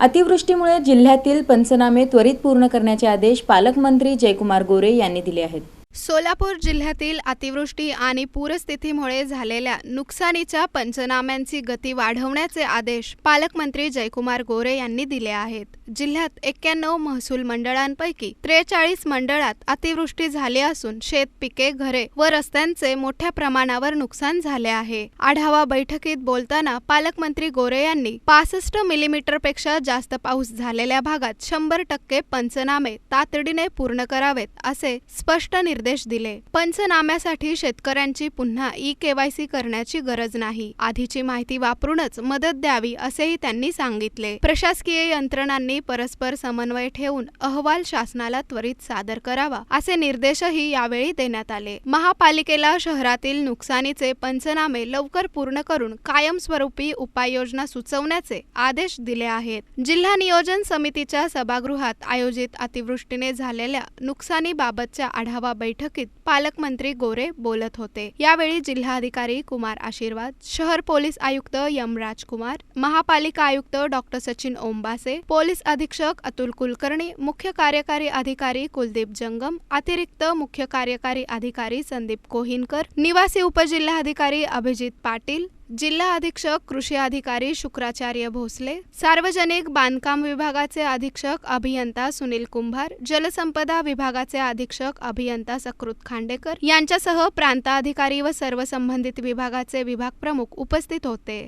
अतिवृष्टीमुळे जिल्ह्यातील पंचनामे त्वरित पूर्ण करण्याचे आदेश पालकमंत्री जयकुमार गोरे यांनी दिले आहेत. सोलापूर जिल्ह्यातील अतिवृष्टी आणि पूरस्थितीमुळे झालेल्या नुकसानीच्या पंचनाम्यांची गती वाढवण्याचे आदेश पालकमंत्री जयकुमार गोरे यांनी दिले आहेत. जिल्ह्यात एक्क्याण्णव महसूल मंडळांपैकी त्रेचाळीस मंडळात अतिवृष्टी झाली असून शेत पिके घरे व रस्त्यांचे मोठ्या प्रमाणावर नुकसान झाले आहे. आढावा बैठकीत बोलताना पालकमंत्री गोरे यांनी पासष्ट मिलीमीटरपेक्षा जास्त पाऊस झालेल्या भागात शंभर टक्के पंचनामे तातडीने पूर्ण करावेत असे स्पष्ट निर्देश दिले. पंचनाम्यासाठी शेतकऱ्यांची पुन्हा ई केवायसी करण्याची गरज नाही. आधीची माहिती वापरूनच मदत द्यावी असेही त्यांनी सांगितले. प्रशासकीय यंत्रणांनी परस्पर समन्वय ठेवून अहवाल शासनाला त्वरित सादर करावा असे निर्देशही यावेळी देण्यात आले. महापालिकेला शहरातील नुकसानीचे पंचनामे लवकर पूर्ण करून कायमस्वरूपी उपाययोजना सुचवण्याचे आदेश दिले आहेत. जिल्हा नियोजन समितीच्या सभागृहात आयोजित अतिवृष्टीने झालेल्या नुकसानीबाबतच्या आढावा बैठकीत पालकमंत्री गोरे बोलत होते. यावेळी जिल्हाधिकारी कुमार आशीर्वाद शहर पोलीस आयुक्त यम राजकुमार महापालिका आयुक्त डॉक्टर सचिन ओंबासे पोलीस अधीक्षक अतुल कुलकर्णी मुख्य कार्यकारी अधिकारी कुलदीप जंगम अतिरिक्त मुख्य कार्यकारी अधिकारी संदीप कोहिनकर निवासी उपजिल्हाधिकारी अभिजित पाटील जिल्हा अधीक्षक कृषी अधिकारी शुक्राचार्य भोसले सार्वजनिक बांधकाम विभागाचे अधीक्षक अभियंता सुनील कुंभार जलसंपदा विभागाचे अधीक्षक अभियंता सकृत खांडेकर यांच्यासह प्रांताधिकारी व सर्व संबंधित विभागाचे विभाग प्रमुख उपस्थित होते.